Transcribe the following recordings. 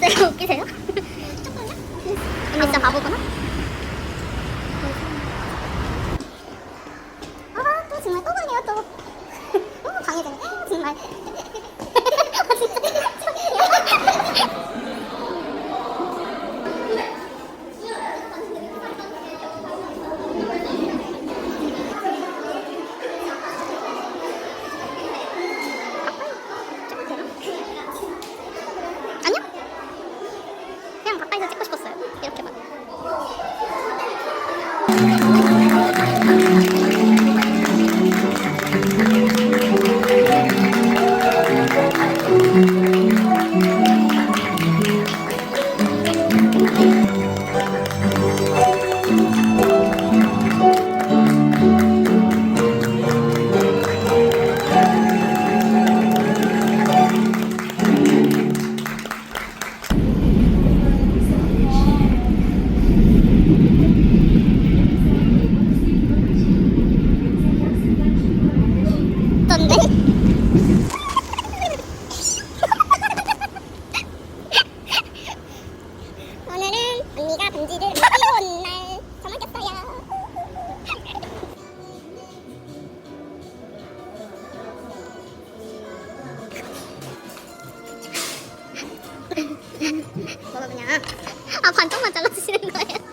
내가 웃기세요? 조금요? 언니 진짜 바보구나? 아, 또 정말 또 가네요, 또. 너무 강해지네, 정말. 아, 진짜. 아니요? 그냥 가까이서 찍고 싶었어요. 이렇게만. 어 떤데? 오늘은 언니가 반지를 못 끼고 온 날. 저만 꼈어요. 뭐가 그냥 아 반쪽만 잘라주시는 거예요?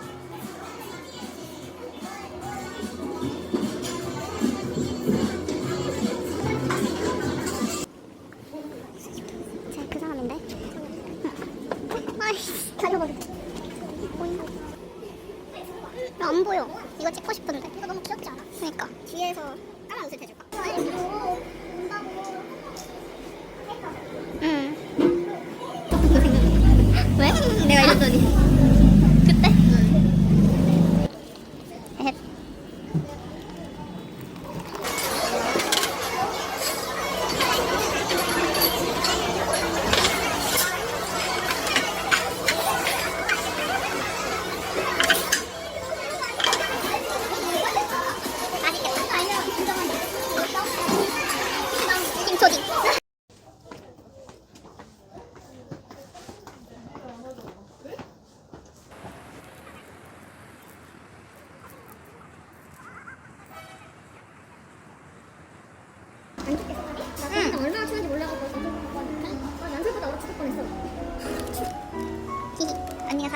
왜? 내가 이랬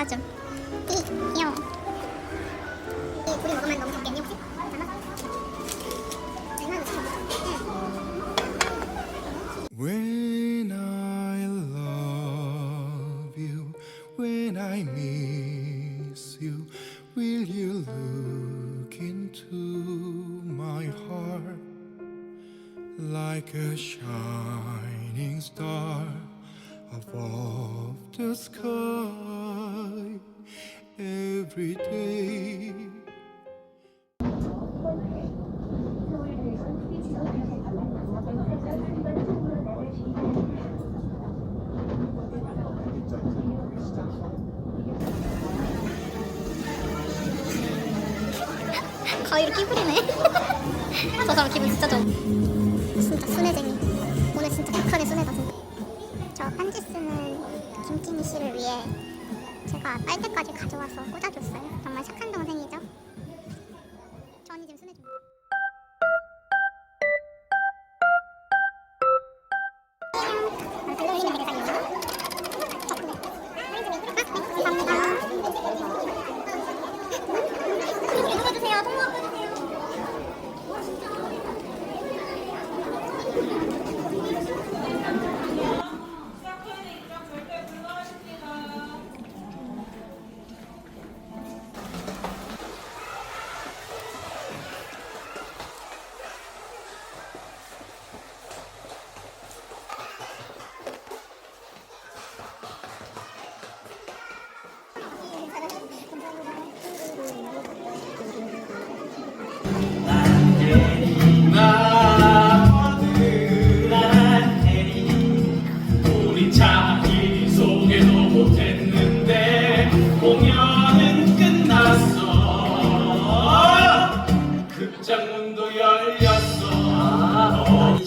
언니가 사줘. 히히, 귀여워. 이 둘이 먹으면 너무 덥겠니 혹시? 장난을 쳐. When I love you, when I miss you, will you look into my heart like a shining star above the sky Every day? 가위로 끼부리네. 저 사람 기분 진짜 좋아. 진짜 순애쟁이. 오늘 진짜 극한의 순애다 진짜. 저 편지 쓰는 김진희 씨를 위해 제가 빨대까지 가져와서 꽂아줬어요.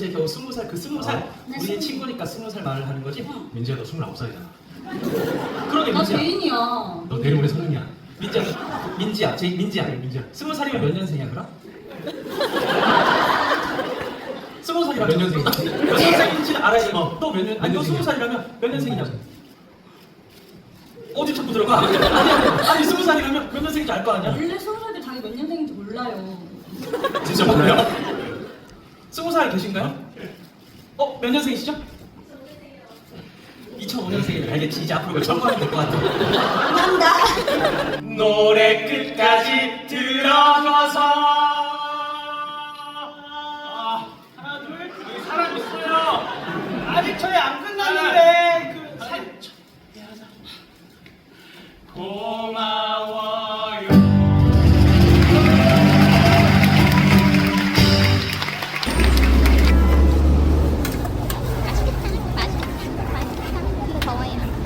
아, 이제 겨우 스무 살살그 스무 살 우리 친구니까 스무 살 말을 하는 거지? 민지야 너 스물아홉 살이잖아. 그러게 나 민지야 제인이야. 너 내일 모레 서른이야. 민지야 민지야 제 민지야 민지야 스무 살이면 몇 년생이야 그럼? 스무 살이라면 몇 년생이야? 몇 년생인지는 알아야지 어. 또몇 년? 몇 아니 너 스무 년생이야? 살이라면 몇 년생이냐고 어디 자꾸 들어가? 아니 아니 아니 스무 살이라면 몇 년생인지 알 거 아니야? 원래 스무 살때 자기 몇 년생인지 몰라요. 진짜 몰라요? 스무 살 계신가요? 어? 몇 년생이시죠? 2005년생이네 알겠지 이제 앞으로 청구하면 될 것 같아 난다. 노래 끝까지 들어줘서 아, 하나 둘 사람 있어요 아직 저희 안 끝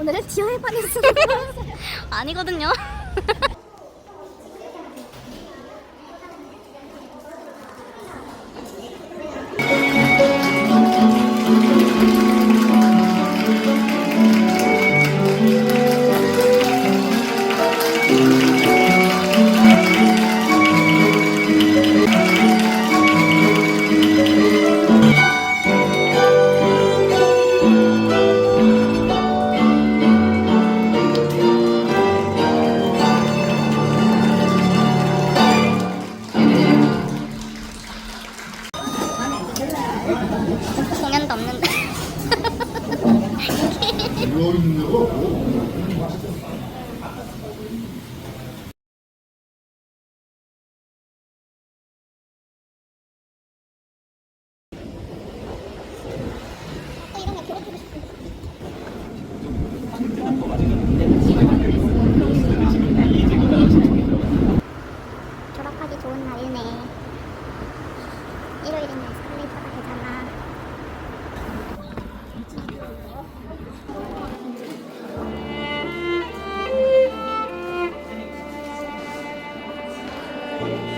오늘은 지하에 반했어. 아니거든요. Amen.